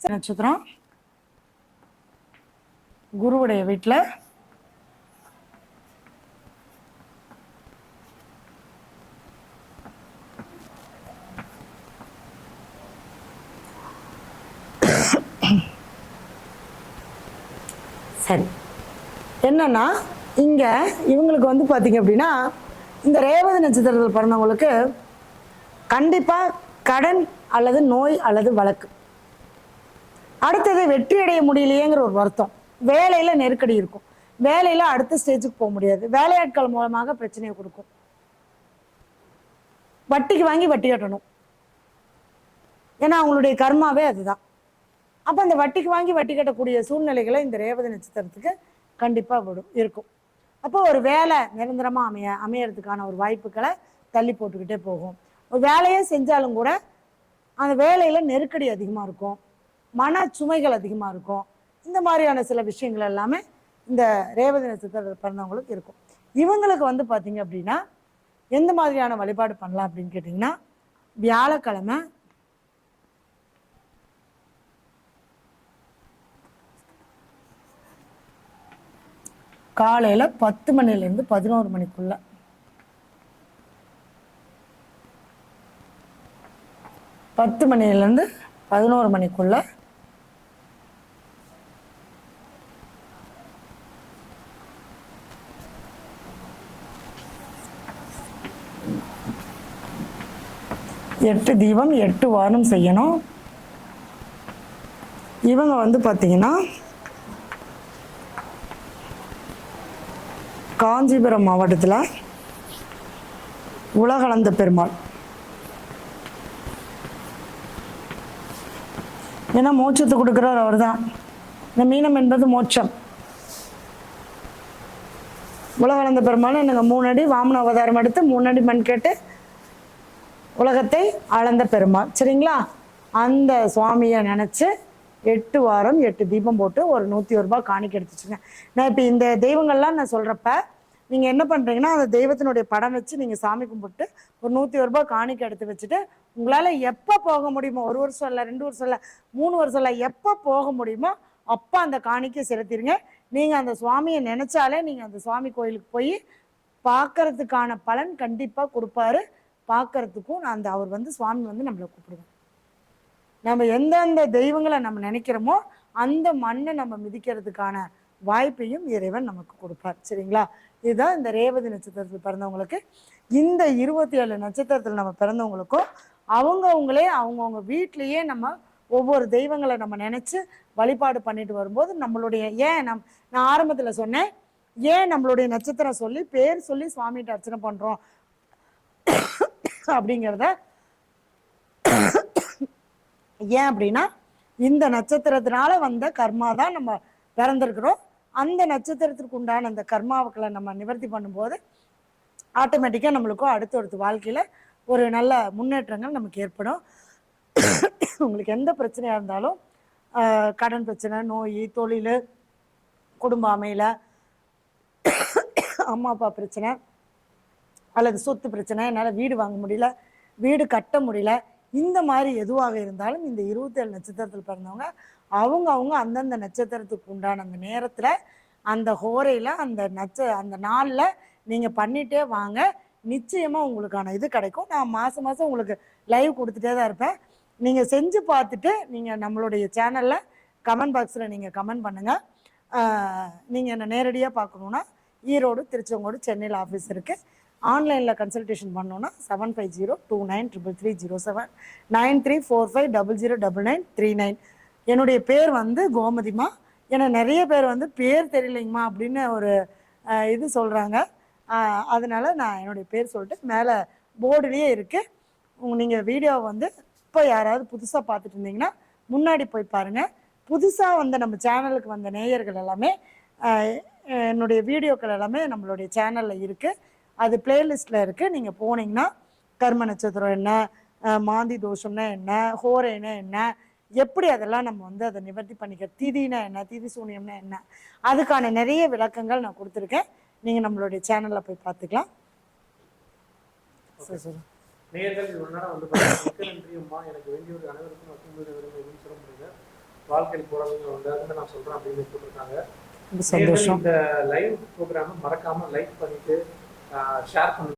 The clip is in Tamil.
நட்சத்திரம். குருவுடைய வீட்டில் சரி. என்னன்னா இங்க இவங்களுக்கு வந்து பாத்தீங்க அப்படின்னா இந்த ரேவதி நட்சத்திரத்தில் பிறந்தவங்களுக்கு கண்டிப்பா கடன் அல்லது நோய் அல்லது வழக்கு. அடுத்தது வெற்றி அடைய முடியலையேங்கிற ஒரு வருத்தம். வேலையில நெருக்கடி இருக்கும். வேலையில அடுத்த ஸ்டேஜுக்கு போக முடியாது. வேலையாட்கள் மூலமாக பிரச்சனையை கொடுக்கும். வட்டிக்கு வாங்கி வட்டி கட்டணும். ஏன்னா அவங்களுடைய கர்மாவே அதுதான். அப்போ அந்த வட்டிக்கு வாங்கி வட்டி கட்டக்கூடிய சூழ்நிலைகளை இந்த ரேவதி நட்சத்திரத்துக்கு கண்டிப்பாக விடும் இருக்கும். அப்போ ஒரு வேலை நிரந்தரமாக அமைய அமையறதுக்கான ஒரு வாய்ப்புகளை தள்ளி போட்டுக்கிட்டே போகும். ஒரு வேலையே செஞ்சாலும் கூட அந்த வேலையில் நெருக்கடி அதிகமாக இருக்கும். மன சுமைகள் அதிகமாக இருக்கும். இந்த மாதிரியான சில விஷயங்கள் எல்லாமே இந்த ரேவதி நட்சத்திரத்தில் பிறந்தவங்களுக்கு இருக்கும். இவங்களுக்கு வந்து பார்த்தீங்க அப்படின்னா எந்த மாதிரியான வழிபாடு பண்ணலாம் அப்படின்னு கேட்டிங்கன்னா வியாழக்கிழமை காலையில் பத்து மணிலேருந்து பதினோரு மணிக்குள்ள. பத்து மணிலேருந்து பதினோரு மணிக்குள்ள எட்டு தீபம் எட்டு வாரம் செய்யணும். இவங்க வந்து பார்த்தீங்கன்னா காஞ்சிபுரம் மாவட்டத்தில் உலகளந்த பெருமாள். ஏன்னா மோட்சத்தை கொடுக்குறவர் அவர் தான் இந்த மீனம் என்பது மோட்சம். உலகளந்த பெருமாள் எனக்கு மூணு அடி வாமன அவதாரம் எடுத்து மூணு அடி மண் கேட்டு உலகத்தை அளந்த பெருமாள். சரிங்களா? அந்த சுவாமியை நினச்சி எட்டு வாரம் எட்டு தீபம் போட்டு ஒரு நூற்றி ஒரு ரூபாய் காணிக்க எடுத்துச்சுங்க நான் இப்போ இந்த தெய்வங்கள்லாம் நான் சொல்கிறப்ப நீங்கள் என்ன பண்ணுறீங்கன்னா அந்த தெய்வத்தினுடைய படம் வச்சு நீங்கள் சாமி கும்பிட்டு ஒரு நூற்றி ஒரு ரூபாய் காணிக்க எடுத்து வச்சுட்டு உங்களால் எப்போ போக முடியுமோ ஒரு வருஷம் இல்லை ரெண்டு வருஷம் இல்லை மூணு வருஷம் இல்லை எப்போ போக முடியுமோ அப்போ அந்த காணிக்கை செலுத்திடுங்க நீங்கள் அந்த சுவாமியை நினச்சாலே நீங்கள் அந்த சுவாமி கோயிலுக்கு போய் பார்க்கறதுக்கான பலன் கண்டிப்பாக கொடுப்பாரு. பார்க்கறதுக்கும் அந்த அவர் வந்து சுவாமி வந்து நம்மளை கூப்பிடுவேன் நம்ம எந்தெந்த தெய்வங்களை நம்ம நினைக்கிறோமோ அந்த மண்ணை நம்ம மிதிக்கிறதுக்கான வாய்ப்பையும் இறைவன் நமக்கு கொடுப்பார். சரிங்களா? இதுதான் இந்த ரேவதி நட்சத்திரத்தில் பிறந்தவங்களுக்கு. இந்த இருபத்தி ஏழு நட்சத்திரத்தில் நம்ம பிறந்தவங்களுக்கும் அவங்கவுங்களே அவங்கவுங்க வீட்லேயே நம்ம ஒவ்வொரு தெய்வங்களை நம்ம நினச்சி வழிபாடு பண்ணிட்டு வரும்போது நம்மளுடைய ஏன் நம் நான் ஆரம்பத்தில் சொன்னேன் ஏன் நம்மளுடைய நட்சத்திரம் சொல்லி பேர் சொல்லி சுவாமிகிட்ட அர்ச்சனை பண்ணுறோம் அப்படிங்கிறத ஏன் அப்படின்னா இந்த நட்சத்திரத்தினால வந்த கர்மா தான் நம்ம பிறந்திருக்கிறோம். அந்த நட்சத்திரத்திற்கு உண்டான அந்த கர்மாவுக்களை நம்ம நிவர்த்தி பண்ணும்போது ஆட்டோமேட்டிக்காக நம்மளுக்கும் அடுத்தடுத்த வாழ்க்கையில் ஒரு நல்ல முன்னேற்றங்கள் நமக்கு ஏற்படும். உங்களுக்கு எந்த பிரச்சனையாக இருந்தாலும் கடன் பிரச்சனை நோய் தொழில் குடும்ப அமையல அம்மா அப்பா பிரச்சனை அல்லது சொத்து பிரச்சனை என்னால் வீடு வாங்க முடியல வீடு கட்ட முடியல இந்த மாதிரி எதுவாக இருந்தாலும் இந்த இருபத்தேழு நட்சத்திரத்தில் பிறந்தவங்க அவங்க அவங்க அந்தந்த நட்சத்திரத்துக்கு உண்டான அந்த நேரத்தில் அந்த ஹோரையில் அந்த நட்ச அந்த நாளில் நீங்கள் பண்ணிட்டே வாங்க. நிச்சயமாக உங்களுக்கான இது கிடைக்கும். நான் மாதம் மாதம் உங்களுக்கு லைவ் கொடுத்துட்டே தான் இருப்பேன். நீங்கள் செஞ்சு பார்த்துட்டு நீங்கள் நம்மளுடைய சேனலில் கமெண்ட் பாக்ஸில் நீங்கள் கமெண்ட் பண்ணுங்கள் நீங்கள் என்னை நேரடியாக பார்க்கணுன்னா ஈரோடு திருச்செங்கோடு சென்னையில் ஆஃபீஸ் இருக்குது ஆன்லைனில் கன்சல்டேஷன் பண்ணோன்னா seven five zero two nine triple three zero seven nine three four five double zero double nine three nine என்னுடைய பேர் வந்து கோமதிமா. ஏன்னா நிறைய பேர் வந்து பேர் தெரியலைங்கம்மா அப்படின்னு ஒரு இது சொல்கிறாங்க அதனால் நான் என்னுடைய பேர் சொல்லிட்டு மேலே போர்டுலேயே இருக்குது நீங்கள் வீடியோவை வந்து இப்போ யாராவது புதுசாக பார்த்துட்டு இருந்தீங்கன்னா முன்னாடி போய் பாருங்கள் புதுசாக வந்த நம்ம சேனலுக்கு வந்த நேயர்கள் எல்லாமே என்னுடைய வீடியோக்கள் எல்லாமே நம்மளுடைய சேனலில் இருக்குது அது பிளேலிஸ்ட்டில் இருக்குது நீங்கள் போனீங்கன்னா கர்ம நட்சத்திரம் என்ன மாந்தி தோஷம்னா என்ன ஹோரைனா என்ன எப்படி அதெல்லாம் நம்ம வந்து அதை நிவர்த்தி பண்ணிக்க திதினா என்ன திதி சூனியம்னா என்ன அதுக்கான நிறைய விளக்கங்கள் நான் கொடுத்துருக்கேன். நீங்கள் நம்மளுடைய சேனலில் போய் பார்த்துக்கலாம். சரி சரி. நேரம் வந்து மிக்க நன்றி அம்மா எனக்கு வேண்டியவர்கள் அனைவருக்கும் தூங்குவது விரும்ப எதுவும் சொல்ல முடியல வாழ்க்கையில் போறவங்க வந்து அதுக்கு நான் சொல்றேன் அப்படின்னு சந்தோஷம். இந்த லைவ் ப்ரோக்ராம் மறக்காம லைக் பண்ணிட்டு ஷேர் பண்ணுங்க